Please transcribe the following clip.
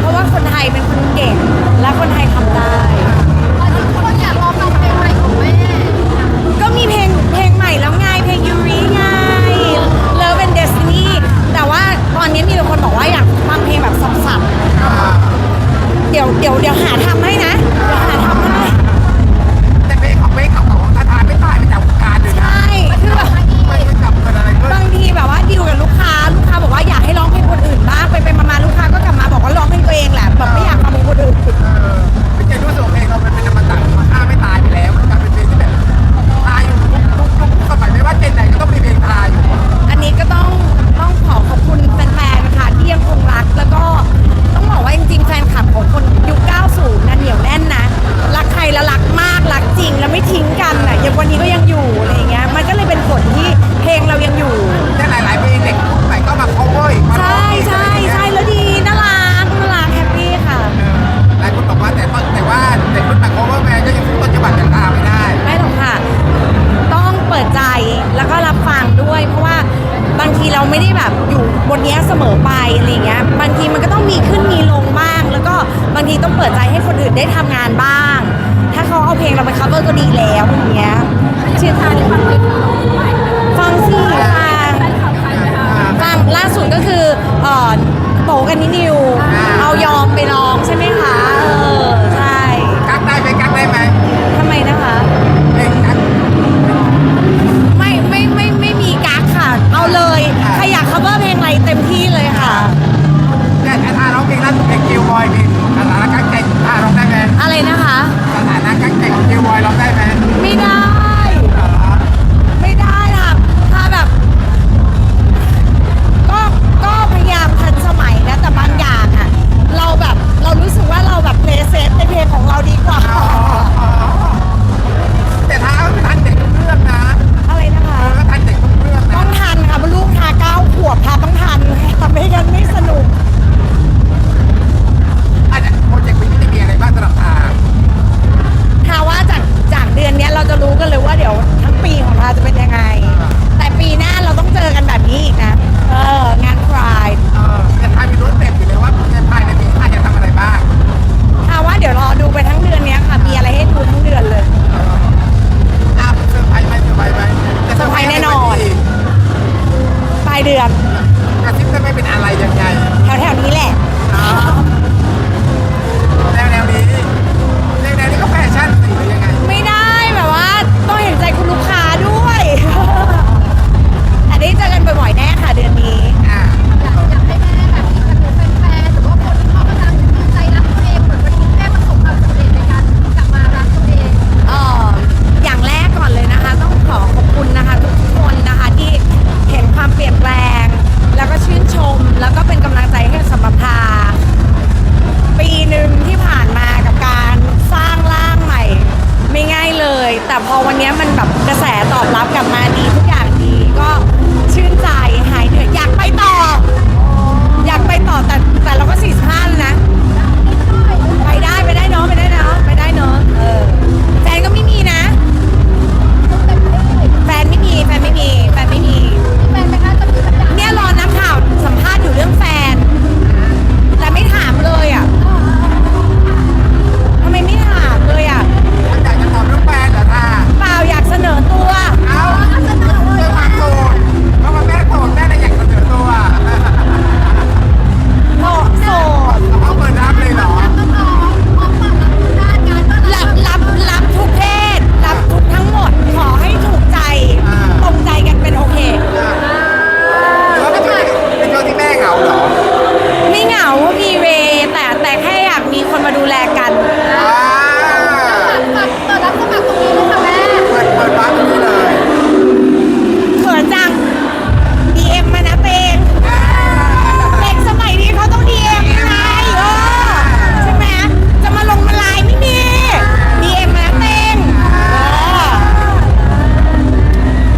เพราะว่าคนไทยเป็นคนเก่งและคนไทยทำได้ อะไรเงี้ยบางทีมันก็ต้องมีขึ้นมีลงบ้าง แล้วก็บางทีต้องเปิดใจให้คนอื่นได้ทำงานบ้าง ถ้าเขาเอาเพลงเราไป cover ก็ดีแล้วอย่างเงี้ยเชื่อทานฟังไหมฟังสิค่ะฟังล่าสุดก็คือเอ่อโตกันนินิว เอายอมไปลองใช่ไหมคะเออใช่กักได้ไหมกักได้ไหมทำไมนะคะไม่ไม่ไม่ไม่มีกักค่ะ เอาเลยใครอยาก cover เพลง เต็มที่เลยค่ะแต่ถ้าร้องเพลงล่าสุดเป็นคิวบอยเพลงสถานการ์แก่งถ้าร้องได้ไหมอะไรนะคะสถานการณ์แก่งของคิวบอยร้องได้ไหมไม่ได้